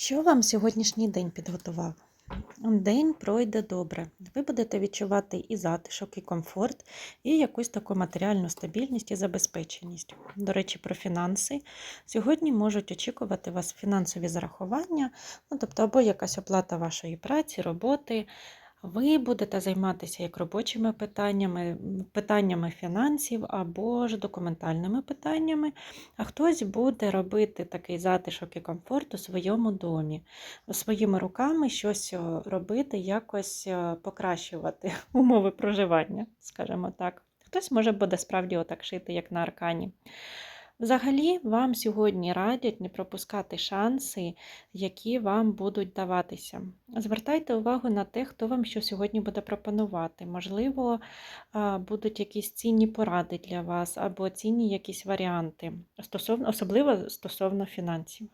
Що вам сьогоднішній день підготував? День пройде добре. Ви будете відчувати і затишок, і комфорт, і якусь таку матеріальну стабільність і забезпеченість. До речі, про фінанси. Сьогодні можуть очікувати вас фінансові зарахування, ну, тобто або якась оплата вашої праці, роботи. Ви будете займатися як робочими питаннями, питаннями фінансів або ж документальними питаннями, а хтось буде робити такий затишок і комфорт у своєму домі, своїми руками щось робити, якось е, покращувати умови проживання, скажімо так. Хтось може буде справді отак шити, як на аркані. Взагалі, вам сьогодні радять не пропускати шанси, які вам будуть даватися. Звертайте увагу на те, хто вам що сьогодні буде пропонувати. Можливо, будуть якісь цінні поради для вас або цінні якісь варіанти, стосовно, особливо стосовно фінансів.